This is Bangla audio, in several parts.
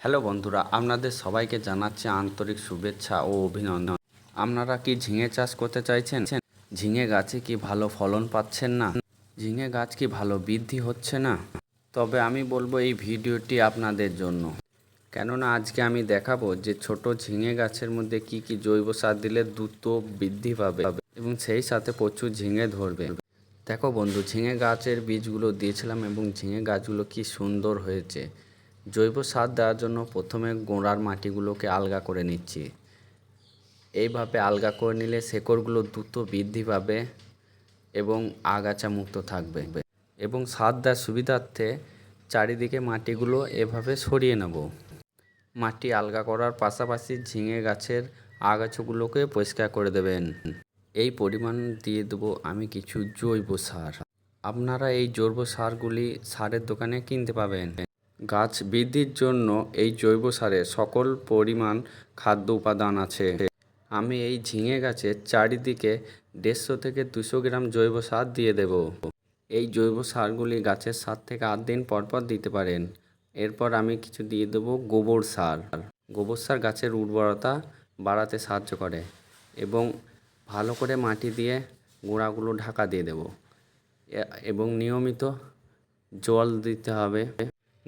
হ্যালো বন্ধুরা, আপনাদের সবাইকে জানাচ্ছি আন্তরিক শুভেচ্ছা ও অভিনন্দন। আপনারা কি ঝিঙে চাষ করতে চাইছেন? ঝিঙে গাছে কি ভালো ফলন পাচ্ছেন না? ঝিঙে গাছ কি ভালো বৃদ্ধি হচ্ছে না? তবে আমি বলব এই ভিডিওটি আপনাদের জন্য। কেননা আজকে আমি দেখাবো যে ছোট ঝিঙে গাছের মধ্যে কি কি জৈব সার দিলে দ্রুত বৃদ্ধি পাবে এবং সেই সাথে প্রচুর ঝিঙে ধরবে। দেখো বন্ধু, ঝিঙে গাছের বীজগুলো দিয়েছিলাম এবং ঝিঙে গাছগুলো কি সুন্দর হয়েছে। জৈব সার দেওয়ার জন্য প্রথমে গোড়ার মাটিগুলোকে আলগা করে নিচ্ছি। এইভাবে আলগা করে নিলে শেকড়গুলো দ্রুত বৃদ্ধি পাবে এবং আগাছা মুক্ত থাকবে। এবং সার দেওয়ার সুবিধার্থে চারিদিকে মাটিগুলো এভাবে সরিয়ে নেব। মাটি আলগা করার পাশাপাশি ঝিঙে গাছের আগাছাগুলোকে পরিষ্কার করে দেবেন। এই পরিমাণ দিয়ে দেবো আমি কিছু জৈব সার। আপনারা এই জৈব সারগুলি সারের দোকানে কিনতে পাবেন। গাছ বৃদ্ধির জন্য এই জৈব সারের সকল পরিমাণ খাদ্য উপাদান আছে। আমি এই ঝিঙে গাছের চারিদিকে দেড়শো থেকে দুশো গ্রাম জৈব সার দিয়ে দেব। এই জৈব সারগুলি গাছের সাত থেকে আট দিন পর পর দিতে পারেন। এরপর আমি কিছু দিয়ে দেবো গোবর সার। গোবর সার গাছের উর্বরতা বাড়াতে সাহায্য করে এবং ভালো করে মাটি দিয়ে গোড়াগুলো ঢাকা দিয়ে দেব। এবং নিয়মিত জল দিতে হবে।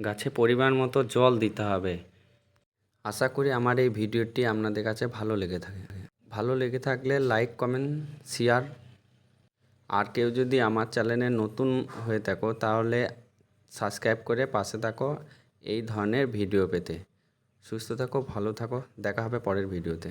গাছে পরিমাণ মতো জল দিতে হবে। আশা করি আমার এই ভিডিওটি আপনাদের কাছে ভালো লেগে থাকে। ভালো লেগে থাকলে লাইক কমেন্ট শেয়ার আর কেউ যদি আমার চ্যানেলে নতুন হয়ে থাকো, তাহলে সাবস্ক্রাইব করে পাশে থাকো এই ধরনের ভিডিও পেতে। সুস্থ থাকো, ভালো থাকো। দেখা হবে পরের ভিডিওতে।